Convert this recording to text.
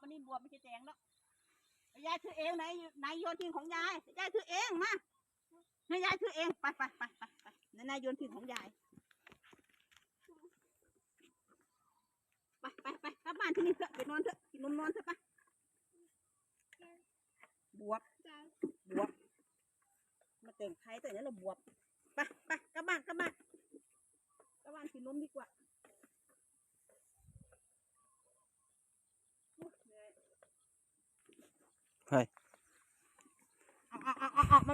อันนี้บวบไม่ใช่แตงแล้วยายถือเองไหนไหนโยนทิ้งของยายยายถือเองมาให้ยายถือเองไปไปไปไปไปนายนายโยนทิ้งของยายไปไปไปกลับบ้านที่นี่เถอะไปนอนเถอะกินนมนอนเถอะไปบวบบวบมาแต่งไทยแต่เนี่ยเราบวบไปไปกลับบ้านกลับบ้านกลับบ้านกินนมดีกว่า เฮ้ยเอาเอาเ